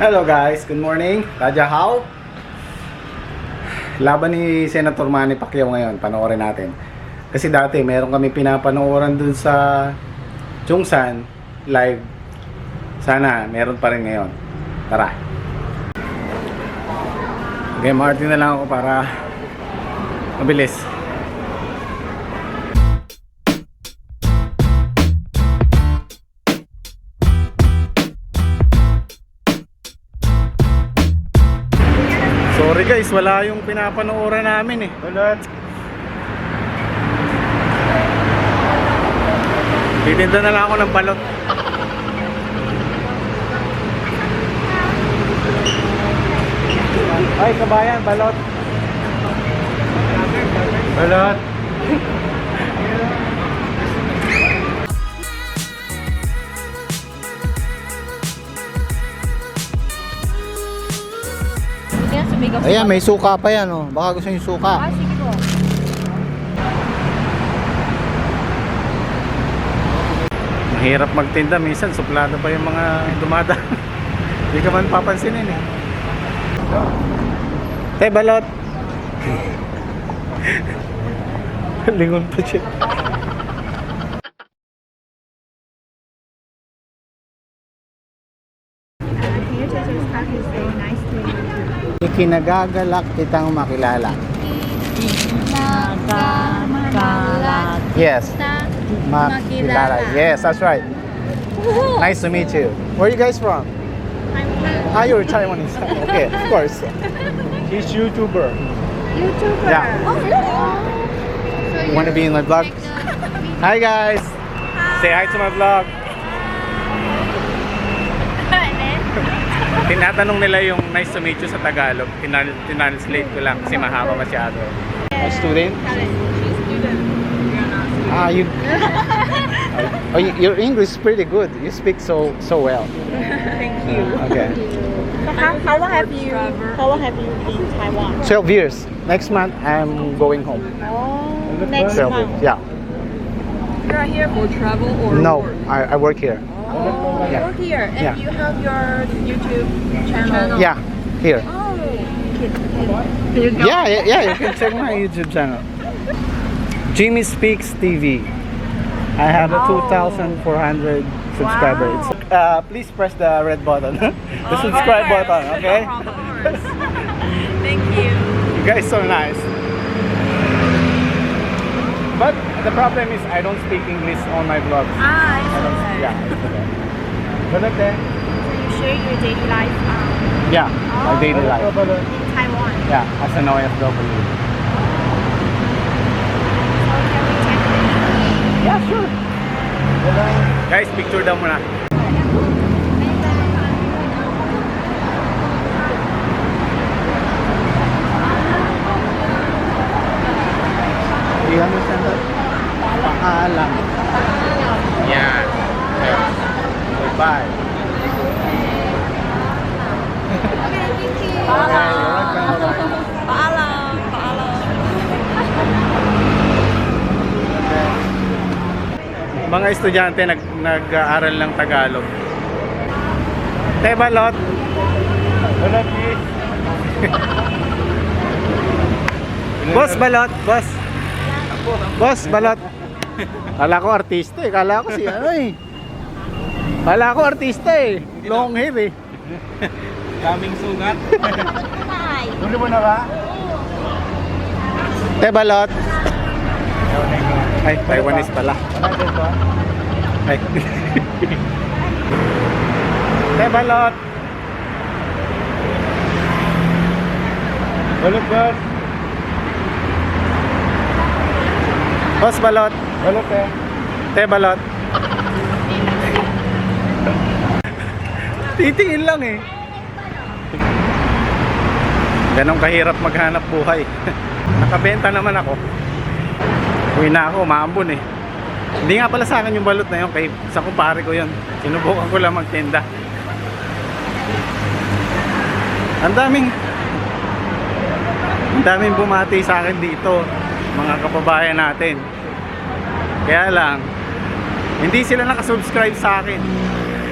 Hello guys, good morning. Raja How? Laban ni Senator Manny Pacquiao ngayon, panoorin natin. Kasi dati meron kami pinapanooran dun sa Chungsan live. Sana meron pa rin ngayon. Tara. Okay, Martin na lang ako para mabilis. Sorry guys, wala yung pinapanooran namin eh. Wala. Titinda na lang ako ng balot. Ay, kabayan, balot. Balot. Ayan, may suka pa yan oh. Baka gusto niyo suka. Ah, sige po. Mahirap magtinda minsan, suplado pa yung mga dumada. Hindi ka man papansinin eh. Te, balot. Lingon pa siya. Ikinagagalak kitang makilala. Nagkakalat Yes, makilala. Yes, that's right. Nice to meet you. Where are you guys from? Ah, you're Taiwanese. Okay, of course. He's YouTuber. YouTuber. Yeah. Oh, really? You want to be in my vlog? Hi guys. Say hi to my vlog. Tinatanong nila yung nice to meet you sa Tagalog. Tinal- Tinanslate ko lang kasi mahaba masyado. A student? Ah, you. oh, you- your English is pretty good. You speak so so well. Thank you. Okay. So how, how long have you how long have you been in Taiwan? 12 years. Next month I'm going home. Oh, next 12 month. years. Yeah. You're here for travel or No, I, I work here. Oh, Yeah. you're here and Yeah. you have your YouTube channel. Yeah, here. Oh, can, can, can you go? Yeah, yeah, yeah, you can check my YouTube channel. Jimmy Speaks TV. I have a Oh. 2,400 subscribers. Uh, please press the red button, the subscribe Okay. button, okay? No problem. Thank you. You guys so nice. But the problem is I don't speak English on my vlogs. Ah, I don't, I yeah. it's okay. But okay. So you share your daily life um, Yeah, my daily life. in Taiwan. Yeah, as an OFW. So can we take a? Yeah, sure. Guys, picture daw muna. Mga estudyante nag nag-aaral ng Tagalog. Te balot. Balot Boss balot, boss. Boss balot. Kala ko artista eh. Kala ko si ano eh. Kala ko artista eh. Long hair eh. Daming sugat. Dulo mo na ba? Te balot. Ay, Taiwanese pala. Ay. Te balot. Balot balot. Boss balot. Balot eh. Te balot. Titingin lang eh. Ganong kahirap maghanap buhay. Nakabenta naman ako. Uwi na ako, maambon eh. Hindi nga pala sa akin yung balot na yun, kay sa kumpare ko yun. Sinubukan ko lang magtinda. Ang daming ang daming bumati sa akin dito, mga kababayan natin. Kaya lang, hindi sila nakasubscribe sa akin.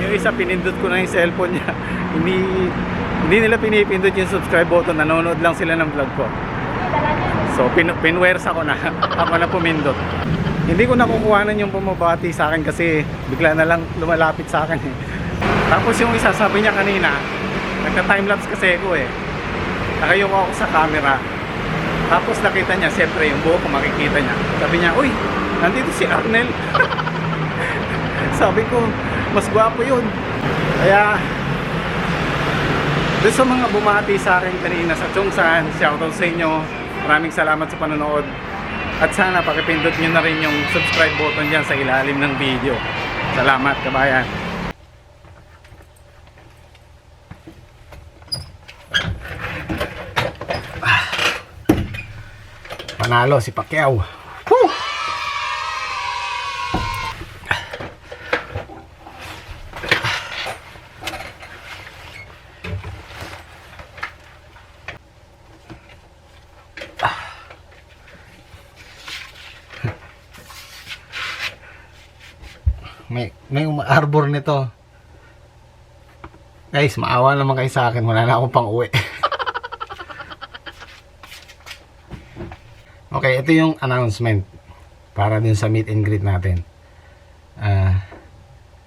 Yung isa pinindot ko na yung cellphone niya. hindi hindi nila pinipindot yung subscribe button. Nanonood lang sila ng vlog ko. So pin pinwersa ko na. Ako na pumindot. Hindi ko nakukuhanan yung bumabati sa akin kasi bigla na lang lumalapit sa akin. eh. Tapos yung isa sabi niya kanina, nagka-timelapse kasi ako eh. Nakayoko ako sa camera. Tapos nakita niya, siyempre yung buho ko makikita niya. Sabi niya, uy, nandito si Arnel. Sabi ko, mas gwapo yun. Kaya, doon sa mga bumati sa akin kanina sa Chongsan, shoutout sa inyo. Maraming salamat sa panonood. At sana pakipindot nyo na rin yung subscribe button dyan sa ilalim ng video. Salamat kabayan. Panalo si Pacquiao. May may uma-arbor nito. Guys, maawa naman kayo sa akin. Wala na akong pang uwi. okay, ito yung announcement para dun sa meet and greet natin. Ah,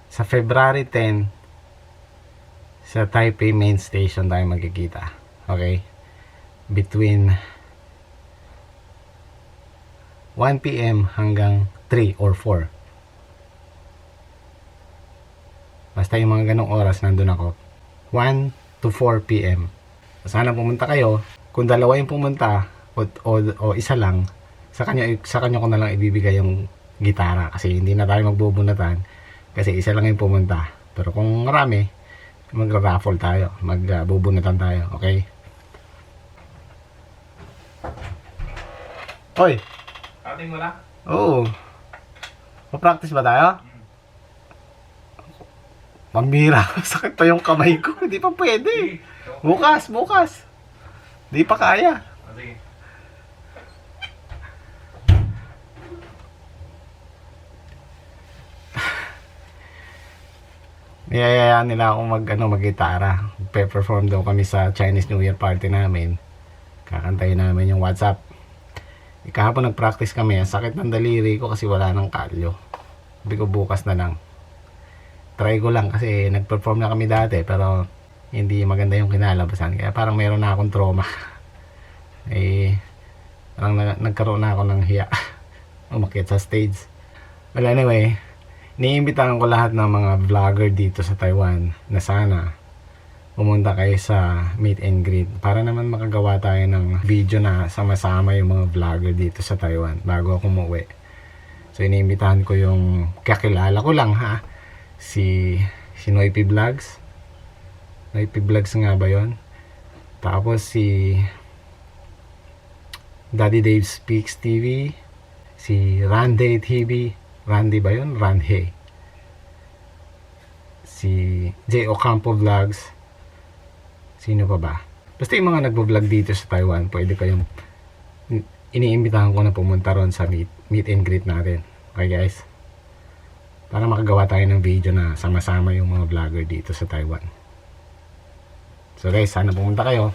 sa February 10 sa Taipei Main Station tayo magkikita. Okay? Between 1 p.m. hanggang 3 or 4. Basta yung mga ganong oras nandun ako. 1 to 4 p.m. Sana pumunta kayo. Kung dalawa yung pumunta o, o, o isa lang, sa kanya, sa kanya ko na lang ibibigay yung gitara kasi hindi na tayo magbubunatan kasi isa lang yung pumunta. Pero kung marami, magra-raffle tayo, magbubunatan tayo, okay? Hoy, Ating mo na? Oo. Pa-practice ba tayo? Pambira. Sakit pa yung kamay ko. Hindi pa pwede. Bukas, bukas. Hindi pa kaya. Niyayayaan nila ako mag, ano, mag-gitara. Pe-perform daw kami sa Chinese New Year party namin. Kakantayin namin yung WhatsApp. Eh, Kahapon nag-practice kami. Ang sakit ng daliri ko kasi wala ng kalyo. Sabi ko bukas na lang. Try ko lang kasi nag-perform na kami dati pero hindi maganda yung kinalabasan. Kaya parang meron na akong trauma. eh, parang na- nagkaroon na ako ng hiya. Umakit sa stage. Well anyway, Niimbitahan ko lahat ng mga vlogger dito sa Taiwan na sana pumunta kayo sa meet and greet para naman makagawa tayo ng video na sama-sama yung mga vlogger dito sa Taiwan bago ako umuwi. So iniimbitahan ko yung kakilala ko lang ha si si Noipi Vlogs. Noipi Vlogs nga ba yon? Tapos si Daddy Dave Speaks TV, si Randy TV, Randy ba yun? Ranhe. Si J. Ocampo Vlogs. Sino pa ba? Basta yung mga nagbo-vlog dito sa Taiwan, pwede kayong iniimbitahan ko na pumunta ron sa meet, meet and greet natin. Okay guys? Para makagawa tayo ng video na sama-sama yung mga vlogger dito sa Taiwan. So guys, sana pumunta kayo.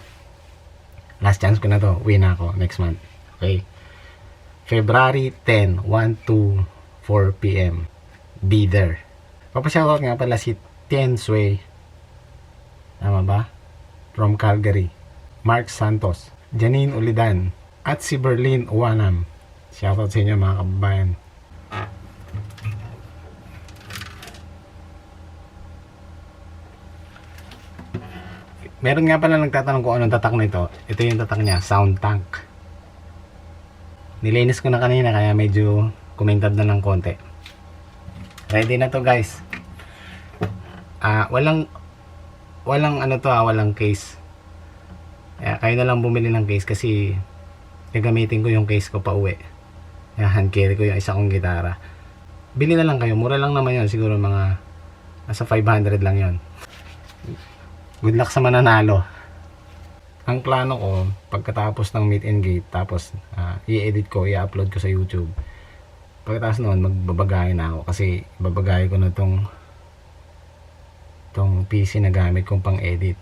Last chance ko na to. Uwi na ako next month. Okay? February 10, 1 to 4 p.m. Be there. Papashoutout nga pala si Tien Sui. Tama ba? From Calgary. Mark Santos. Janine Ulidan. At si Berlin Uwanam. Shoutout sa inyo mga kababayan. Meron nga pala nagtatanong kung anong tatak nito. Ito yung tatak niya, sound tank. Nilinis ko na kanina kaya medyo kumentad na ng konti. Ready na to guys. Ah, walang walang ano to ah, walang case. Kaya kayo na lang bumili ng case kasi gagamitin ko yung case ko pa uwi. Kaya carry ko yung isa kong gitara. Bili na lang kayo, mura lang naman yun. Siguro mga nasa 500 lang yon. Good luck sa mananalo. Ang plano ko, pagkatapos ng meet and greet, tapos ah, i-edit ko, i-upload ko sa YouTube. Pagkatapos noon, magbabagay na ako kasi babagay ko na tong tong PC na gamit kong pang edit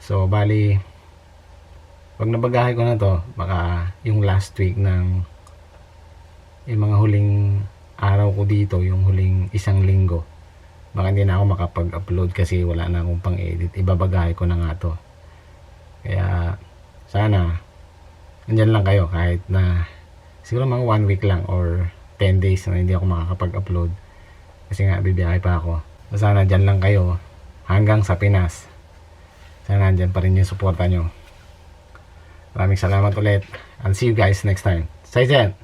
so bali pag nabagahe ko na to baka yung last week ng yung mga huling araw ko dito yung huling isang linggo baka hindi na ako makapag-upload kasi wala na akong pang edit ibabagahe ko na nga to. Kaya sana andyan lang kayo kahit na siguro mga one week lang or 10 days na hindi ako makakapag-upload. Kasi nga bibiyahe pa ako. Sana dyan lang kayo hanggang sa Pinas. Sana andyan pa rin yung suporta nyo. Maraming salamat ulit. I'll see you guys next time. 再见